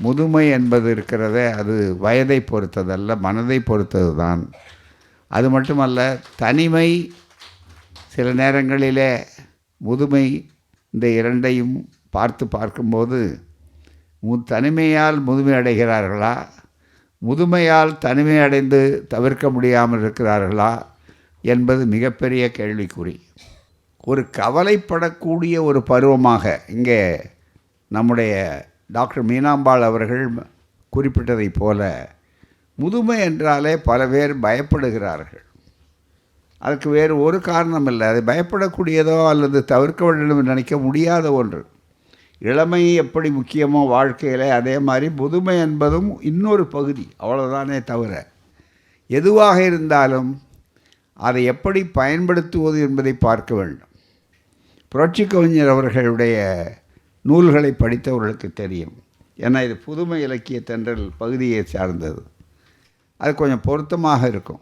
முதுமை என்பது இருக்கிறதே அது வயதை பொறுத்ததல்ல மனதை பொறுத்தது தான் அது மட்டுமல்ல தனிமை சில நேரங்களிலே முதுமை இந்த இரண்டையும் பார்த்து பார்க்கும்போது மு தனிமையால் முதுமை அடைகிறார்களா? முதுமையால் தனிமை அடைந்து தவிர்க்க முடியாமல் இருக்கிறார்களா? என்பது மிகப்பெரிய கேள்விக்குறி. ஒரு கவலைப்படக்கூடிய ஒரு பருவமாக இங்கே நம்முடைய டாக்டர் மீனாம்பாள் அவர்கள் குறிப்பிட்டதைப் போல முதுமை என்றாலே பல பேர் பயப்படுகிறார்கள். அதுக்கு வேறு ஒரு காரணம் இல்லை அது பயப்படக்கூடியதோ அல்லது தவிர்க்க வேண்டும் என்று நினைக்க முடியாத ஒன்று. இளமை எப்படி முக்கியமோ வாழ்க்கையில் அதே மாதிரி முதுமை என்பதும் இன்னொரு பகுதி. அவ்வளோதானே தவிர எதுவாக இருந்தாலும் அதை எப்படி பயன்படுத்துவது என்பதை பார்க்க வேண்டும். புரட்சி கவிஞர் அவர்களுடைய நூல்களை படித்தவர்களுக்கு தெரியும். ஏன்னா இது புதுமை இலக்கிய தென்றல் பகுதியை சார்ந்தது. அது கொஞ்சம் பொருத்தமாக இருக்கும்.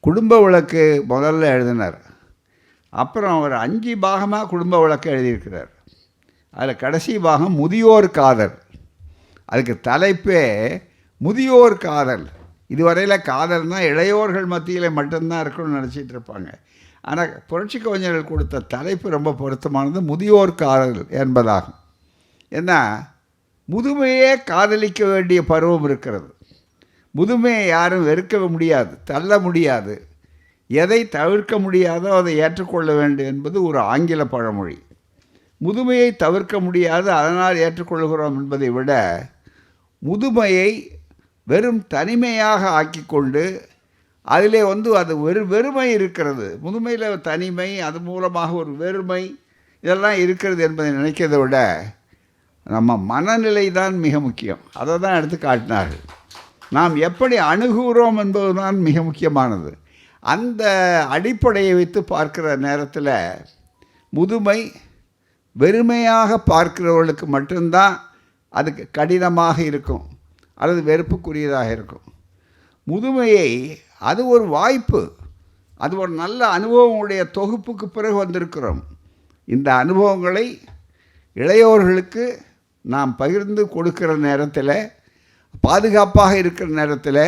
குடும்ப விளக்கு முதல்ல எழுதினார். அப்புறம் அவர் அஞ்சு பாகமாக குடும்ப விளக்கு எழுதியிருக்கிறார். அதில் கடைசி பாகம் முதியோர் காதல். அதுக்கு தலைப்பே முதியோர் காதல். இதுவரையில் காதல்னால் இளையோர்கள் மத்தியில் மட்டும்தான் இருக்கணும்னு நினச்சிட்டு இருப்பாங்க. ஆனால் புரட்சி கவிஞர்கள் கொடுத்த தலைப்பு ரொம்ப பொருத்தமானது முதியோர் காதல் என்பதாகும். ஏன்னா முதுமையே காதலிக்க வேண்டிய பருவம் இருக்கிறது. முதுமையை யாரும் வெறுக்க முடியாது தள்ள முடியாது. எதை தவிர்க்க முடியாதோ அதை ஏற்றுக்கொள்ள வேண்டும் என்பது ஒரு ஆங்கில பழமொழி. முதுமையை தவிர்க்க முடியாது அதனால் ஏற்றுக்கொள்கிறோம் என்பதை விட முதுமையை வெறும் தனிமையாக ஆக்கிக்கொண்டு அதிலே வந்து அது வெறு வெறுமை இருக்கிறது. முதுமையில் தனிமை அது மூலமாக ஒரு வெறுமை இதெல்லாம் இருக்கிறது என்பதை நினைக்கிறதை விட நம்ம மனநிலை தான் மிக முக்கியம். அதை தான் எடுத்து காட்டினார்கள். நாம் எப்படி அணுகுகிறோம் என்பதுதான் மிக முக்கியமானது. அந்த அடிப்படையை வைத்து பார்க்கிற நேரத்தில் முதுமை வெறுமையாக பார்க்கிறவர்களுக்கு மட்டும்தான் அதுக்கு கடினமாக இருக்கும். அல்லது வெறுப்புக்குரியதாக இருக்கும். முதுமையை அது ஒரு வாய்ப்பு. அது ஒரு நல்ல அனுபவங்களுடைய தொகுப்புக்கு பிறகு வந்திருக்கிறோம். இந்த அனுபவங்களை இளையோர்களுக்கு நாம் பகிர்ந்து கொடுக்கிற நேரத்தில் பாதுகாப்பாக இருக்கிற நேரத்தில்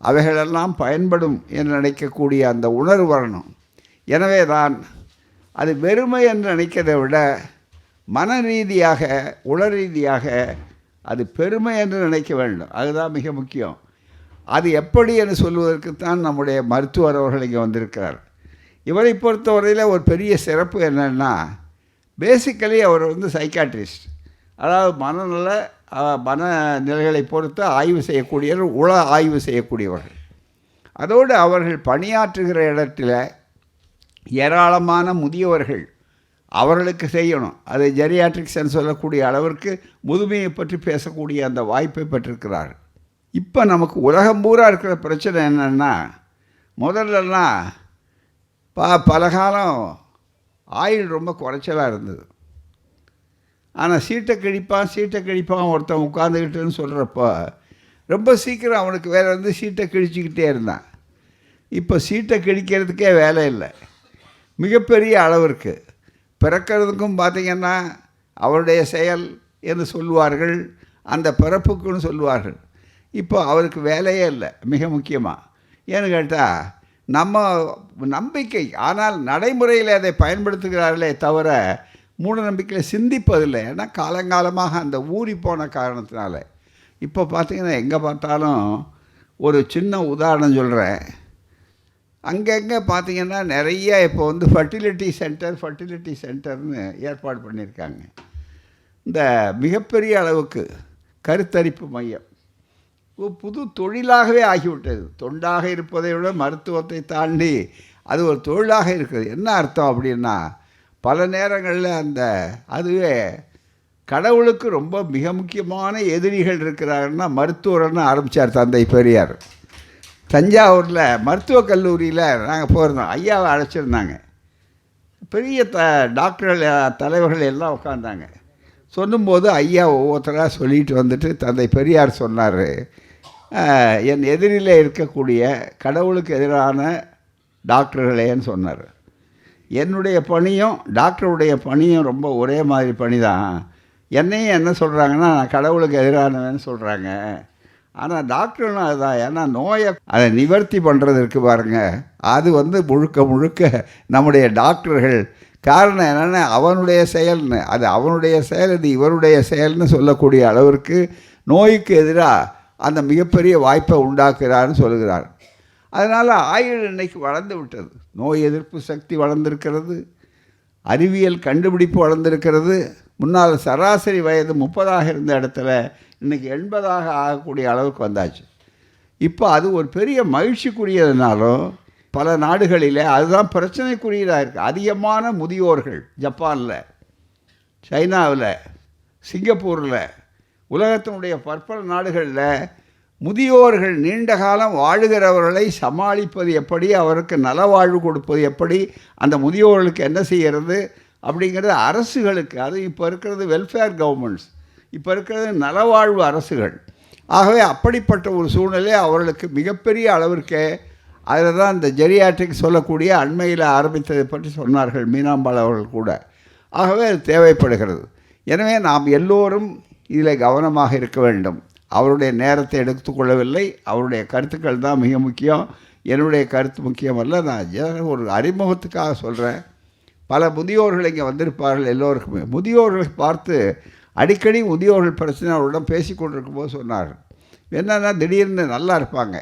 அவைகளெல்லாம் பயன்படும் என்று நினைக்கக்கூடிய அந்த உணர்வு வரணும். எனவே தான் அது வெறுமை என்று நினைக்கிறதை விட மன ரீதியாக உள ரீதியாக அது பெருமை என்று நினைக்க வேண்டும். அதுதான் மிக முக்கியம். அது எப்படி என்று சொல்வதற்குத்தான் நம்முடைய மருத்துவர் அவர்கள் இங்கே வந்திருக்கிறார். இவரை பொறுத்தவரையில் ஒரு பெரிய சிறப்பு என்னென்னா பேசிக்கலி அவர் வந்து சைக்காட்ரிஸ்ட் அதாவது மனநல மனநிலைகளை பொறுத்து ஆய்வு செய்யக்கூடியவர் உள ஆய்வு செய்யக்கூடியவர்கள். அதோடு அவர்கள் பணியாற்றுகிற இடத்துல ஏராளமான முதியவர்கள் அவர்களுக்கு செய்யணும். அது ஜெரியாட்ரிக்ஸ்ன்னு சொல்லக்கூடிய அளவிற்கு முதுமையை பற்றி பேசக்கூடிய அந்த வாய்ப்பை பெற்றிருக்கிறார்கள். இப்போ நமக்கு உலகம் பூரா இருக்கிற பிரச்சனை என்னென்னா முதல்லலாம் பா பல காலம் ரொம்ப குறைச்சலாக இருந்தது. ஆனால் சீட்டை கிழிப்பான் சீட்டை கிழிப்பான் ஒருத்தன் உட்காந்துக்கிட்டுன்னு சொல்கிறப்போ ரொம்ப சீக்கிரம் அவனுக்கு வேலை வந்து சீட்டை கிழிச்சிக்கிட்டே இருந்தான். இப்போ சீட்டை கிழிக்கிறதுக்கே வேலை இல்லை. மிகப்பெரிய அளவிற்கு பிறக்கிறதுக்கும் பார்த்திங்கன்னா அவருடைய செயல் என்று சொல்லுவார்கள் அந்த பிறப்புக்குன்னு சொல்லுவார்கள். இப்போ அவருக்கு வேலையே இல்லை மிக முக்கியமாக ஏன்னு கேட்டால் நம்ம நம்பிக்கை ஆனால் நடைமுறையில் அதை பயன்படுத்துகிறார்களே தவிர மூட நம்பிக்கையில் சிந்திப்பதில்லை. ஏன்னா காலங்காலமாக அந்த ஊறி போன காரணத்தினால. இப்போ பார்த்திங்கன்னா எங்கே பார்த்தாலும் ஒரு சின்ன உதாரணம் சொல்கிறேன் அங்கங்கே பார்த்தீங்கன்னா நிறைய இப்போ வந்து ஃபர்டிலிட்டி சென்டர் ஃபர்டிலிட்டி சென்டர்னு ஏற்பாடு பண்ணியிருக்காங்க. இந்த மிகப்பெரிய அளவுக்கு கருத்தரிப்பு மையம். புது தொழிலாகவே ஆகிவிட்டது. தொண்டாக இருப்பதை விட மருத்துவத்தை தாண்டி அது ஒரு தொழிலாக இருக்குது என்ன அர்த்தம் அப்படின்னா பல நேரங்களில் அந்த அதுவே கடவுளுக்கு ரொம்ப மிக முக்கியமான எதிரிகள் இருக்கிறாருன்னா மருத்துவர்னு ஆரம்பித்தார் தந்தை பெரியார். தஞ்சாவூரில் மருத்துவக் கல்லூரியில் நாங்கள் போயிருந்தோம். ஐயாவை அழைச்சிருந்தாங்க. பெரிய த டாக்டர்கள் தலைவர்கள் எல்லாம் உட்காந்தாங்க சொல்லும்போது ஐயா ஒவ்வொருத்தராக சொல்லிட்டு வந்துட்டு தந்தை பெரியார் சொன்னார். என் எதிரில் இருக்கக்கூடிய கடவுளுக்கு எதிரான டாக்டர்களேன்னு சொன்னார். என்னுடைய பணியும் டாக்டருடைய பணியும் ரொம்ப ஒரே மாதிரி பணி தான் என்னையும் என்ன சொல்கிறாங்கன்னா நான் கடவுளுக்கு எதிரானவன்னு சொல்கிறாங்க ஆனால் டாக்டர்னும் அதுதான் ஏன்னா நோயை அதை நிவர்த்தி பண்ணுறது பாருங்கள் அது வந்து முழுக்க முழுக்க நம்முடைய டாக்டர்கள் காரணம் என்னென்னா அவனுடைய செயல்னு அது அவனுடைய செயல் இது இவருடைய செயல்னு சொல்லக்கூடிய அளவிற்கு நோய்க்கு எதிராக அந்த மிகப்பெரிய வாய்ப்பை உண்டாக்குறான்னு சொல்கிறார். அதனால் ஆயுள் இன்னைக்கு வளர்ந்து விட்டது. நோய் எதிர்ப்பு சக்தி வளர்ந்திருக்கிறது. அறிவியல் கண்டுபிடிப்பு வளர்ந்திருக்கிறது. முன்னால் சராசரி வயது முப்பதாக இருந்த இடத்துல இன்றைக்கி எண்பதாக ஆகக்கூடிய அளவுக்கு வந்தாச்சு. இப்போ அது ஒரு பெரிய மகிழ்ச்சிக்குரியதுனாலும் பல நாடுகளில் அதுதான் பிரச்சனைக்குரியதாக இருக்குது அதிகமான முதியோர்கள் ஜப்பானில் சைனாவில் சிங்கப்பூரில் உலகத்தினுடைய பற்பல நாடுகளில் முதியோர்கள் நீண்ட காலம் வாழுகிறவர்களை சமாளிப்பது எப்படி அவருக்கு நலவாழ்வு கொடுப்பது எப்படி அந்த முதியோர்களுக்கு என்ன செய்கிறது அப்படிங்கிறது அரசுகளுக்கு அது இப்போ இருக்கிறது வெல்ஃபேர் கவர்மெண்ட்ஸ் இப்போ இருக்கிறது நலவாழ்வு அரசுகள். ஆகவே அப்படிப்பட்ட ஒரு சூழ்நிலை அவர்களுக்கு மிகப்பெரிய அளவிற்கு அதில் தான் இந்த ஜெரியாட்ரிக் சொல்லக்கூடிய அண்மையில் ஆரம்பித்ததை பற்றி சொன்னார்கள் மீனாம்பாள் அவர்கள் கூட. ஆகவே அது தேவைப்படுகிறது. எனவே நாம் எல்லோரும் இதில் கவனமாக இருக்க வேண்டும். அவருடைய நேரத்தை எடுத்துக்கொள்ளவில்லை அவருடைய கருத்துக்கள் தான் மிக முக்கியம். என்னுடைய கருத்து முக்கியமல்ல. நான் ஒரு அறிமுகத்துக்காக சொல்கிறேன் பல முதியோர்கள் இங்கே வந்திருப்பார்கள் எல்லோருக்குமே. முதியோர்களை பார்த்து அடிக்கடி முதியோர்கள் பிரச்சனை அவரிடம் பேசி கொண்டிருக்கும் போது சொன்னார்கள். என்னென்னா திடீர்னு நல்லா இருப்பாங்க.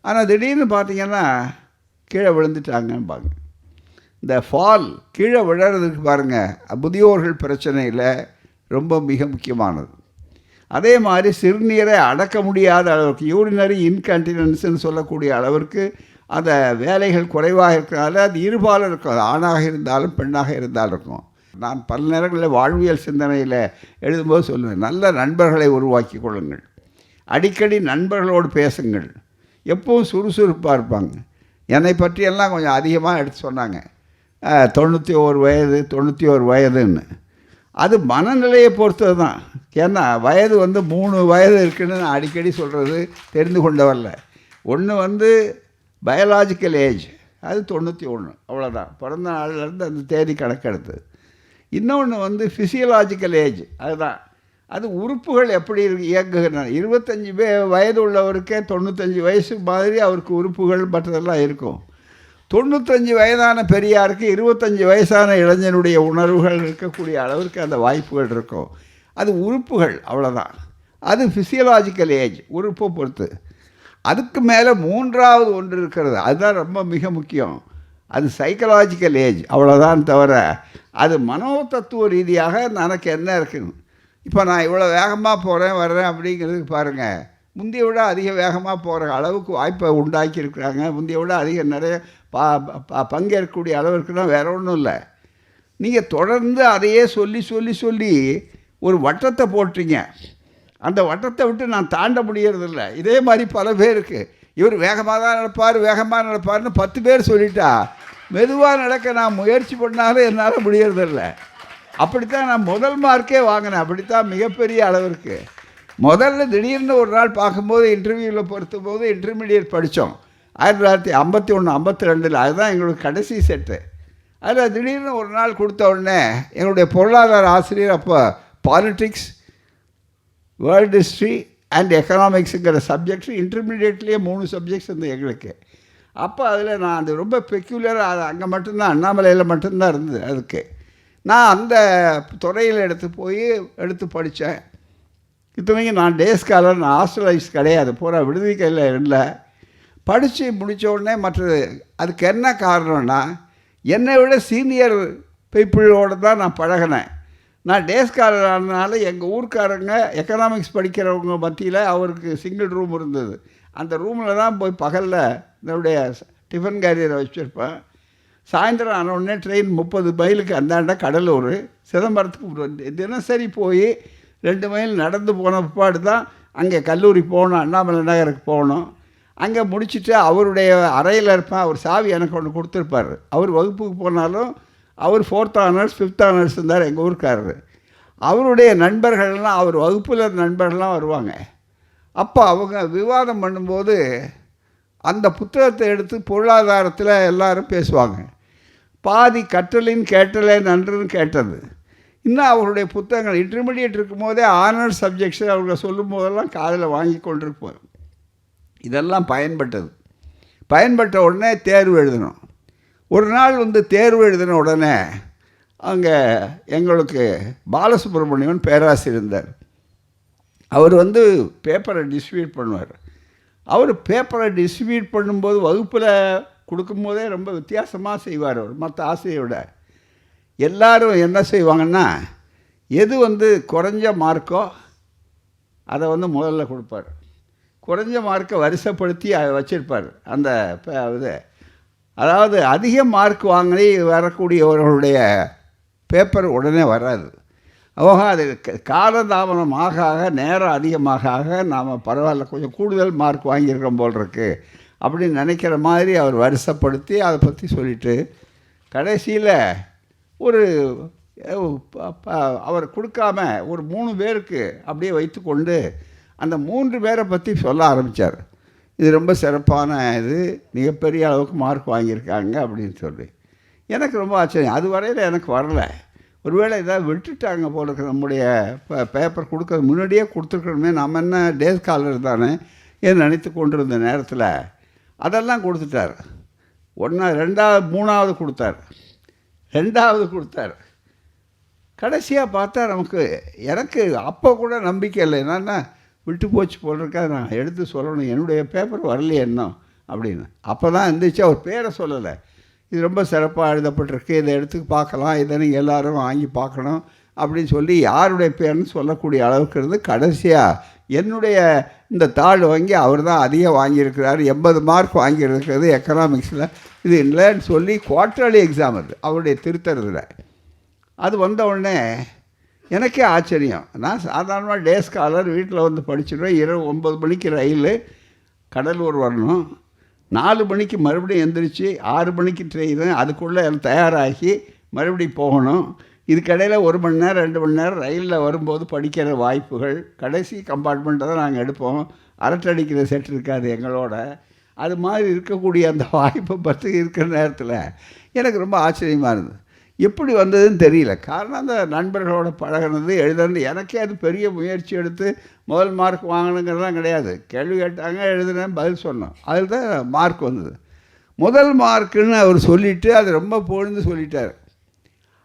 ஆனால் திடீர்னு பார்த்தீங்கன்னா கீழே விழுந்துட்டாங்கம்பாங்க. இந்த ஃபால் கீழே விழறதுக்கு பாருங்கள் முதியோர்கள் பிரச்சனையில் ரொம்ப மிக முக்கியமானது. அதே மாதிரி சிறுநீரை அடக்க முடியாத அளவுக்கு யூரினரி இன்கண்டினன்ஸ்னு சொல்லக்கூடிய அளவிற்கு அந்த வேலைகள் குறைவாக இருக்கிறனால அது இருபாலும் இருக்கும். அது ஆணாக இருந்தாலும் பெண்ணாக இருந்தாலும் இருக்கும். நான் பல நேரங்களில் வாழ்வியல் சிந்தனையில் எழுதும்போது சொல்லுவேன் நல்ல நண்பர்களை உருவாக்கி கொள்ளுங்கள். அடிக்கடி நண்பர்களோடு பேசுங்கள். எப்பவும் சுறுசுறுப்பாக இருப்பாங்க. என்னை பற்றியெல்லாம் கொஞ்சம் அதிகமாக எடுத்து சொன்னாங்க. தொண்ணூற்றி ஒரு வயது தொண்ணூற்றி ஒரு வயதுன்னு. அது மனநிலையை பொறுத்தது தான். ஏன்னா வயது வந்து மூணு வயது இருக்குன்னு நான் அடிக்கடி சொல்கிறது தெரிந்து கொண்டவரில் ஒன்று வந்து பயாலாஜிக்கல் ஏஜ் அது தொண்ணூற்றி ஒன்று அவ்வளோதான் பிறந்த நாள்லேருந்து அந்த தேதி கணக்கெடுத்து. இன்னொன்று வந்து ஃபிசியலாஜிக்கல் ஏஜ் அதுதான். அது உறுப்புகள் எப்படி இயங்குகின்றன. இருபத்தஞ்சி பே வயது உள்ளவருக்கே தொண்ணூத்தஞ்சு வயசு மாதிரி அவருக்கு உறுப்புகள் மற்றதெல்லாம் இருக்கும். தொண்ணூத்தஞ்சு வயதான பெரியாருக்கு இருபத்தஞ்சி வயசான இளைஞனுடைய உணர்வுகள் இருக்கக்கூடிய அளவிற்கு அந்த வாய்ப்புகள் இருக்கும். அது உறுப்புகள் அவ்வளோதான் அது ஃபிசியலாஜிக்கல் ஏஜ் உறுப்பை பொறுத்து. அதுக்கு மேலே மூன்றாவது ஒன்று இருக்கிறது. அதுதான் ரொம்ப மிக முக்கியம். அது சைக்கலாஜிக்கல் ஏஜ் அவ்வளோதான் தவிர அது மனோ தத்துவ ரீதியாக எனக்கு என்ன இருக்குன்னு இப்போ நான் இவ்வளோ வேகமாக போகிறேன் வர்றேன் அப்படிங்கிறதுக்கு பாருங்கள் முந்தைய விட அதிக வேகமாக போகிற அளவுக்கு வாய்ப்பை உண்டாக்கியிருக்கிறாங்க. முந்தைய விட அதிக நிறைய பா ப- பங்கேற்கக்கூடிய அளவுக்குன்னா வேற ஒன்றும் இல்லை. நீங்கள் தொடர்ந்து அதையே சொல்லி சொல்லி சொல்லி ஒரு வட்டத்தை போட்டீங்க. அந்த வட்டத்தை விட்டு நான் தாண்ட முடியறதில்ல. இதே மாதிரி பல பேருக்கு. இவர் வேகமாக தான் நடப்பார் வேகமாக நடப்பார்னு பத்து பேர் சொல்லிட்டா மெதுவாக நடக்க நான் முயற்சி பண்ணாலும் என்னால் முடியறதில்ல. அப்படித்தான் நான் முதல் மார்க்கே வாங்கினேன். அப்படித்தான் மிகப்பெரிய அளவிற்கு முதல்ல திடீர்னு ஒரு நாள் பார்க்கும்போது இன்டர்வியூவில் பொறுத்தும் போது இன்டர்மீடியட் படித்தோம். ஆயிரத்தி தொள்ளாயிரத்தி ஐம்பத்தி ஒன்று ஐம்பத்தி ரெண்டில் அதுதான் எங்களுக்கு கடைசி செட்டு அதில் திடீர்னு ஒரு நாள் கொடுத்த உடனே எங்களுடைய பொருளாதார ஆசிரியர் அப்போ பாலிட்டிக்ஸ் வேர்ல்டு ஹிஸ்ட்ரி அண்ட் எக்கனாமிக்ஸுங்கிற சப்ஜெக்ட்ஸ் இன்டர்மீடியட்லேயே மூணு சப்ஜெக்ட்ஸ் இருந்தது எங்களுக்கு. அப்போ அதில் நான் அது ரொம்ப பெக்யூலராக அது அங்கே மட்டும்தான் அண்ணாமலையில் மட்டும்தான் இருந்தது அதுக்கு. நான் அந்த துறையில் எடுத்து போய் எடுத்து படித்தேன் இத்தனைக்கு நான் டே ஸ்காலர் நான் ஹாஸ்டலைஸ் கிடையாது. பூரா விடுதி கையில் இல்லை. படித்து முடித்த உடனே மற்றது அதுக்கு என்ன காரணம்னா என்னை விட சீனியர் பீப்புளோடு தான் நான் பழகினேன். நான் டே ஸ்காலர் ஆனதுனால எங்கள் ஊர்க்காரங்க எக்கனாமிக்ஸ் படிக்கிறவங்க மத்தியில் அவருக்கு சிங்கிள் ரூம் இருந்தது. அந்த ரூமில் தான் போய் பகலில் என்னுடைய டிஃபன் கேரியரை வச்சுருப்பேன். சாயந்தரம் ஆன உடனே ட்ரெயின் முப்பது மைலுக்கு அந்தாண்ட கடலூர் சிதம்பரத்துக்கு தினசரி போய் ரெண்டு மைல் நடந்து போன பிற்பாடு தான் அங்கே கல்லூரி போகணும் அண்ணாமலை நகருக்கு போகணும். அங்கே முடிச்சுட்டு அவருடைய அறையில் இருப்பேன். அவர் சாவி எனக்கு ஒன்று கொடுத்துருப்பார். அவர் வகுப்புக்கு போனாலும் அவர் ஃபோர்த் ஆனர்ஸ் ஃபிஃப்த் ஆனர்ஸ் இருந்தார் எங்கள் ஊருக்காரர். அவருடைய நண்பர்கள்லாம் அவர் வகுப்பில் நண்பர்கள்லாம் வருவாங்க. அப்போ அவங்க விவாதம் பண்ணும்போது அந்த புத்தகத்தை எடுத்து பொருளாதாரத்தில் எல்லாரும் பேசுவாங்க. பாதி கற்றலின் கேட்டலே நன்றுன்னு கேட்டது. இன்னும் அவருடைய புத்தகங்கள் இன்டர்மீடியட் இருக்கும்போதே ஆனர் சப்ஜெக்ட்ஸ் அவங்க சொல்லும் போதெல்லாம் காதில் வாங்கி கொண்டிருப்போம் இதெல்லாம் பயன்பட்டது. பயன்பட்ட உடனே தேர்வு எழுதணும். ஒரு நாள் வந்து தேர்வு எழுதின உடனே அங்கே எங்களுக்கு பாலசுப்ரமணியன் பேராசிரியர் இருந்தார். அவர் வந்து பேப்பரை டிஸ்ட்ரிபியூட் பண்ணுவார். அவர் பேப்பரை டிஸ்ட்ரிபியூட் பண்ணும்போது வகுப்பில் கொடுக்கும்போதே ரொம்ப வித்தியாசமாக செய்வார் அவர் மற்ற ஆசிரியரோட எல்லாரும் என்ன செய்வாங்கன்னா எது வந்து குறைஞ்ச மார்க்கோ அதை வந்து முதல்ல கொடுப்பார். குறைஞ்ச மார்க்கை வரிசைப்படுத்தி அதை வச்சுருப்பார் அந்த இது. அதாவது அதிக மார்க் வாங்கி வரக்கூடியவர்களுடைய பேப்பர் உடனே வராது. அவங்க அது க- காலதாமதம் ஆக ஆக நேரம் அதிகமாக ஆக நாம் பரவாயில்ல கொஞ்சம் கூடுதல் மார்க் வாங்கியிருக்கோம் போல் இருக்கு அப்படின்னு நினைக்கிற மாதிரி அவர் வருஷப்படுத்தி அதை பற்றி சொல்லிட்டு கடைசியில் ஒரு ப- ப- அவர் கொடுக்காம ஒரு மூணு பேருக்கு அப்படியே வைத்துக்கொண்டு அந்த மூன்று பேரை பற்றி சொல்ல ஆரம்பித்தார் இது ரொம்ப சிறப்பான இது மிகப்பெரிய அளவுக்கு மார்க் வாங்கியிருக்காங்க அப்படின்னு சொல்லி. எனக்கு ரொம்ப ஆச்சரியம். அது வரையில் எனக்கு வரலை. ஒருவேளை ஏதாவது விட்டுட்டாங்க போல இருக்கு நம்முடைய ப- பேப்பர் கொடுக்கறது முன்னாடியே கொடுத்துருக்கணுமே நம்ம என்ன டேஸ் காலர் தானே ஏன் நினைத்து கொண்டிருந்த நேரத்தில் அதெல்லாம் கொடுத்துட்டார். ஒன்றா ரெண்டாவது மூணாவது கொடுத்தார். ரெண்டாவது கொடுத்தார். கடைசியாக பார்த்தா நமக்கு எனக்கு அப்போ கூட நம்பிக்கை இல்லை. என்னன்னா விட்டு போச்சு போல இருக்கா? நான் எடுத்து சொல்லணும். என்னுடைய பேப்பர் வரலையே இன்னும் அப்படின்னு. அப்போ தான் இருந்துச்சு அவர் பேரை சொல்லலை. இது ரொம்ப சிறப்பாக எழுதப்பட்டிருக்கு. இதை எடுத்து பார்க்கலாம். இதை எல்லாரும் வாங்கி பார்க்கணும் அப்படின்னு சொல்லி யாருடைய பேர்னு சொல்லக்கூடிய அளவுக்கு இருந்து கடைசியாக என்னுடைய இந்த தாள் வாங்கி அவர் தான் அதிகம் வாங்கியிருக்கிறார். எண்பது மார்க் வாங்கியிருக்கிறது எக்கனாமிக்ஸில். இது இல்லைன்னு சொல்லி குவார்டர்லி எக்ஸாம் அது. அவருடைய திருத்தறதில். அது வந்த உடனே எனக்கே ஆச்சரியம். நான் சாதாரணமாக டே ஸ்காலர் வீட்டில் வந்து படிச்சுடுவேன். இரவு ஒம்பது மணிக்கு ரயில். கடலூர் வரணும். நாலு மணிக்கு மறுபடியும் எந்திரிச்சு ஆறு மணிக்கு ட்ரெயின் அதுக்குள்ளே எல்லாம் தயாராகி மறுபடியும் போகணும். இதுக்கடையில் ஒரு மணி நேரம் ரெண்டு மணி நேரம் ரயிலில் வரும்போது படிக்கிற வாய்ப்புகள் கடைசி கம்பார்ட்மெண்ட்டை தான் நாங்கள் எடுப்போம். அரட்டடிக்கிற செட் இருக்காது எங்களோட. அது மாதிரி இருக்கக்கூடிய அந்த வாய்ப்பை பற்றி இருக்கிற நேரத்தில் எனக்கு ரொம்ப ஆச்சரியமாக இருந்தது. எப்படி வந்ததுன்னு தெரியல. காரணம் அந்த நண்பர்களோட பழகுனது எழுதுனது. எனக்கே அது பெரிய முயற்சி எடுத்து முதல் மார்க் வாங்கணுங்கிறதுலாம் கிடையாது. கேள்வி கேட்டாங்க எழுதுனேன் பதில் சொன்னோம். அதில் தான் மார்க் வந்தது. முதல் மார்க்குன்னு அவர் சொல்லிவிட்டு அது ரொம்ப பொழுது சொல்லிட்டார்.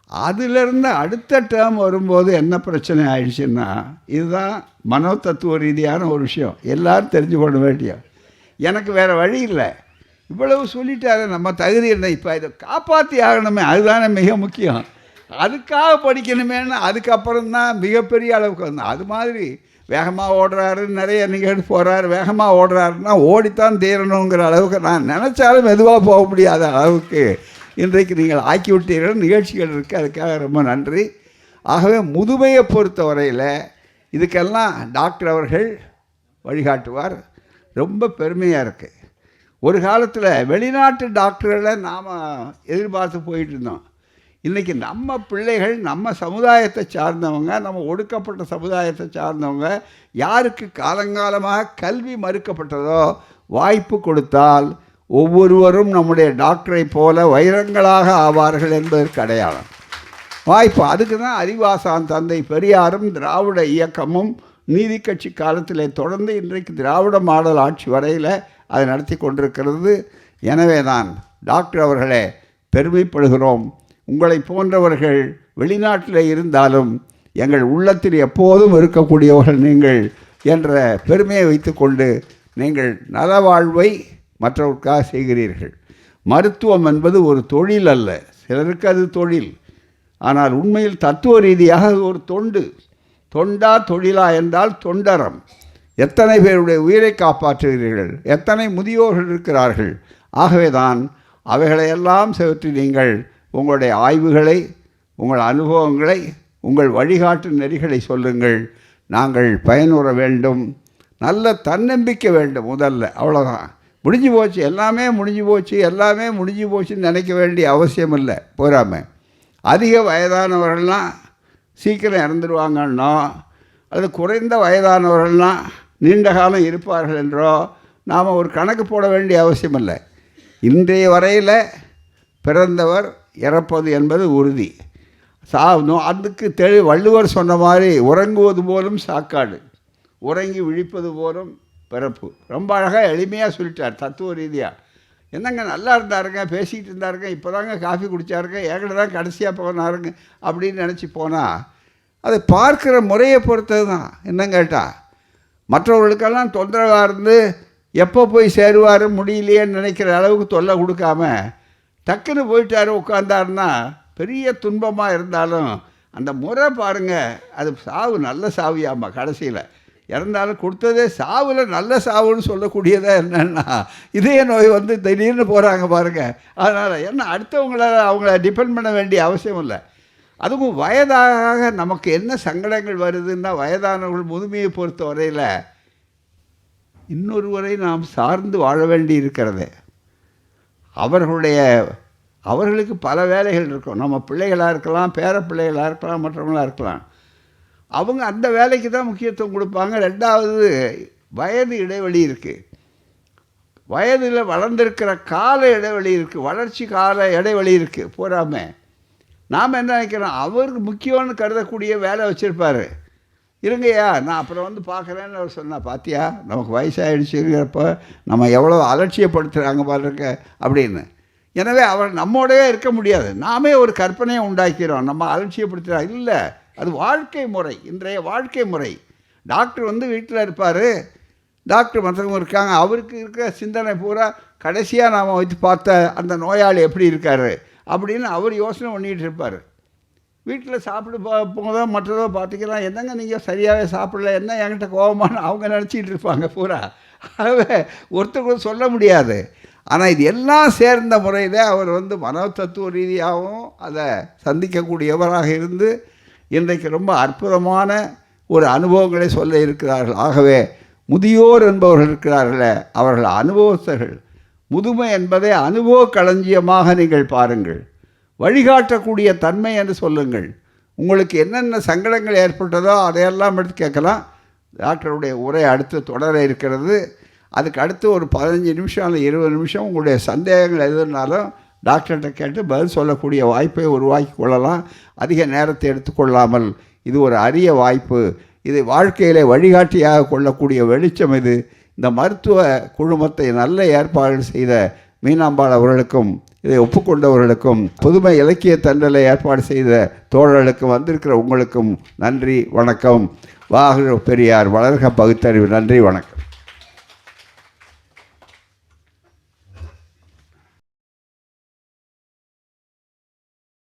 அதிலிருந்து அடுத்த டேர்ம் வரும்போது என்ன பிரச்சனை ஆயிடுச்சுன்னா இதுதான் மனோ தத்துவ ரீதியான ஒரு விஷயம். எல்லாரும் தெரிஞ்சு கொள்ள வேண்டிய எனக்கு வேறு வழி இல்லை. இவ்வளவு சொல்லிட்டாரு நம்ம தகுதி என்ன? இப்போ இதை காப்பாற்றி ஆகணுமே அதுதானே மிக முக்கியம். அதுக்காக படிக்கணுமேன்னு அதுக்கப்புறம் தான் மிகப்பெரிய அளவுக்கு வந்தோம் அது மாதிரி வேகமாக ஓடுறாரு நிறைய நிகழ்ச்சி போகிறாரு வேகமாக ஓடுறாருன்னா ஓடித்தான் தீரணுங்கிற அளவுக்கு நான் நினச்சாலும் மெதுவாக போக முடியாத அளவுக்கு இன்றைக்கு நீங்கள் ஆக்கி விட்டீர்கள் நிகழ்ச்சிகள் இருக்குது அதுக்காக ரொம்ப நன்றி. ஆகவே முதுமையை பொறுத்த வரையில் இதுக்கெல்லாம் டாக்டர் அவர்கள் வழிகாட்டுவார். ரொம்ப பெருமையாக இருக்குது ஒரு காலத்தில் வெளிநாட்டு டாக்டர்களை நாம் எதிர்பார்த்து போயிட்டு இருந்தோம். இன்றைக்கி நம்ம பிள்ளைகள் நம்ம சமுதாயத்தை சார்ந்தவங்க நம்ம ஒடுக்கப்பட்ட சமுதாயத்தை சார்ந்தவங்க யாருக்கு காலங்காலமாக கல்வி மறுக்கப்பட்டதோ வாய்ப்பு கொடுத்தால் ஒவ்வொருவரும் நம்முடைய டாக்டரை போல வைரங்களாக ஆவார்கள் என்பதற்கு அடையாளம். வாய்ப்பு. அதுக்கு தான் அறிவாசான் தந்தை பெரியாரும் திராவிட இயக்கமும் நீதி கட்சி காலத்தில் தொடர்ந்து இன்றைக்கு திராவிட மாடல் ஆட்சி வரையில் அதை நடத்தி கொண்டிருக்கிறது. எனவே தான் டாக்டர் அவர்களே பெருமைப்படுகிறோம். உங்களை போன்றவர்கள் வெளிநாட்டில் இருந்தாலும் எங்கள் உள்ளத்தில் எப்போதும் இருக்கக்கூடியவர்கள் நீங்கள் என்ற பெருமையை வைத்துக்கொண்டு நீங்கள் நலவாழ்வை மற்றவருக்காக செய்கிறீர்கள். மருத்துவம் என்பது ஒரு தொழில் அல்ல. சிலருக்கு அது தொழில். ஆனால் உண்மையில் தத்துவ ரீதியாக ஒரு தொண்டு. தொண்டா தொழிலா என்றால் தொண்டரம். எத்தனை பேருடைய உயிரை காப்பாற்றுகிறீர்கள்? எத்தனை முதியோர்கள் இருக்கிறார்கள்? ஆகவேதான் அவைகளையெல்லாம் செவற்றி நீங்கள் உங்களுடைய ஆய்வுகளை உங்கள் அனுபவங்களை உங்கள் வழிகாட்டு நெறிகளை சொல்லுங்கள். நாங்கள் பயனுற வேண்டும். நல்ல தன்னம்பிக்கை வேண்டும் முதல்ல. அவ்வளோதான் முடிஞ்சு போச்சு. எல்லாமே முடிஞ்சு போச்சு. எல்லாமே முடிஞ்சு போச்சுன்னு நினைக்க வேண்டிய அவசியம் இல்லை. போகாம அதிக வயதானவர்கள்லாம் சீக்கிரம் இறந்துருவாங்கன்னா அல்லது குறைந்த வயதானவர்கள்லாம் நீண்ட காலம் இருப்பார்கள் என்றோ நாம் ஒரு கணக்கு போட வேண்டிய அவசியம் இல்லை இன்றைய வரையில் பிறந்தவர் இறப்பது என்பது உறுதி. சா அதுக்கு தெளி வள்ளுவர் சொன்ன மாதிரி உறங்குவது போலும் சாக்காடு. உறங்கி விழிப்பது போலும் பிறப்பு. ரொம்ப அழகாக எளிமையாக சொல்லிட்டார் தத்துவ ரீதியாக என்னங்க நல்லா இருந்தாருங்க பேசிக்கிட்டு இருந்தாருங்க இப்போ தாங்க காஃபி குடித்தாருங்க ஏகட தான் கடைசியாக போனாருங்க அப்படின்னு நினச்சி போனால் அது பார்க்குற முறையை பொறுத்தது தான் என்னங்க கேட்டால் மற்றவர்களுக்கெல்லாம் தொந்தரவாக இருந்து எப்போ போய் சேருவார் முடியலையேன்னு நினைக்கிற அளவுக்கு தொல்லை கொடுக்காம டக்குன்னு போயிட்டார் உட்காந்தாருன்னா பெரிய துன்பமாக இருந்தாலும் அந்த முறை பாருங்கள் அது சாவு நல்ல சாவியாம்மா கடைசியில். இறந்தாலும் கொடுத்ததே சாவில் நல்ல சாவுன்னு சொல்லக்கூடியதாக என்னன்னா இதய நோய் வந்து திடீர்னு போகிறாங்க பாருங்கள் அதனால் என்ன அடுத்தவங்கள அவங்கள டிபெண்ட் பண்ண வேண்டிய அவசியம் இல்லை. அதுவும் வயதாக நமக்கு என்ன சங்கடங்கள் வருதுன்னா வயதானவர்கள் முதுமையை பொறுத்த வரையில் இன்னொருவரை நாம் சார்ந்து வாழ வேண்டி இருக்கிறது. அவர்களுடைய அவர்களுக்கு பல வேலைகள் இருக்கும். நம்ம பிள்ளைகளாக இருக்கலாம் பேர பிள்ளைகளாக இருக்கலாம் மற்றவங்களாக இருக்கலாம். அவங்க அந்த வேலைக்கு தான் முக்கியத்துவம் கொடுப்பாங்க. ரெண்டாவது வயது இடைவெளி இருக்குது வயதில் வளர்ந்திருக்கிற கால இடைவெளி இருக்குது வளர்ச்சி கால இடைவெளி இருக்குது பூராமே நாம் என்ன நினைக்கிறோம்? அவருக்கு முக்கியம்னு கருதக்கூடிய வேலை வச்சுருப்பார். இருங்கய்யா நான் அப்புறம் வந்து பார்க்குறேன்னு அவர் சொன்னால் பார்த்தியா நமக்கு வயசாகிடுச்சுங்கிறப்ப நம்ம எவ்வளோ அலட்சியப்படுத்துகிறாங்க பாருங்க அப்படின்னு. எனவே அவர் நம்மோடவே இருக்க முடியாது. நாமே ஒரு கற்பனையை உண்டாக்கிறோம். நம்ம அலட்சியப்படுத்துகிறோம் இல்லை அது வாழ்க்கை முறை இன்றைய வாழ்க்கை முறை. டாக்டர் வந்து வீட்டில் இருப்பார். டாக்டர் மற்றவங்க இருக்காங்க. அவருக்கு இருக்கிற சிந்தனை பூரா கடைசியாக நாம் வச்சு பார்த்த அந்த நோயாளி எப்படி இருக்கார்? அப்படின்னு அவர் யோசனை பண்ணிகிட்டு இருப்பார். வீட்டில் சாப்பிட்டு போ போதோ மற்றதோ பார்த்துக்கலாம். என்னங்க நீங்கள் சரியாகவே சாப்பிடல? என்ன என்கிட்ட கோபமானு அவங்க நினச்சிட்டு இருப்பாங்க பூரா. ஆகவே ஒருத்தர் சொல்ல முடியாது. ஆனால் இது எல்லாம் சேர்ந்த முறையில் அவர் வந்து மனோ தத்துவ ரீதியாகவும் அதை சந்திக்கக்கூடியவராக இருந்து இன்றைக்கு ரொம்ப அற்புதமான ஒரு அனுபவங்களை சொல்ல இருக்கிறார்கள். ஆகவே முதியோர் என்பவர்கள் இருக்கிறார்களே அவர்கள் அனுபவஸ்தர்கள். முதுமை என்பதை அனுபவ களஞ்சியமாக நீங்கள் பாருங்கள். வழிகாட்டக்கூடிய தன்மை என்று சொல்லுங்கள். உங்களுக்கு என்னென்ன சங்கடங்கள் ஏற்பட்டதோ அதையெல்லாம் எடுத்து கேட்கலாம். டாக்டருடைய உரை அடுத்து தொடர இருக்கிறது. அதுக்கு அடுத்து ஒரு பதினஞ்சு நிமிஷம் அல்லது இருபது நிமிஷம் உங்களுடைய சந்தேகங்கள் எதுனாலும் டாக்டர்கிட்ட கேட்டு பதில் சொல்லக்கூடிய வாய்ப்பை உருவாக்கி கொள்ளலாம். அதிக நேரத்தை எடுத்துக்கொள்ளாமல் இது ஒரு அரிய வாய்ப்பு. இது வாழ்க்கையிலே வழிகாட்டியாக கொள்ளக்கூடிய வெளிச்சம் இது. இந்த மருத்துவ குழுமத்தை நல்ல ஏற்பாடு செய்த மீனாம்பாள் அவர்களுக்கும் இதை ஒப்புக்கொண்டவர்களுக்கும் புதுமை இலக்கிய தண்டலை ஏற்பாடு செய்த தோழர்களுக்கும் வந்திருக்கிற உங்களுக்கும் நன்றி வணக்கம். வாக பெரியார் வளர்க பகுத்தறிவு நன்றி வணக்கம்.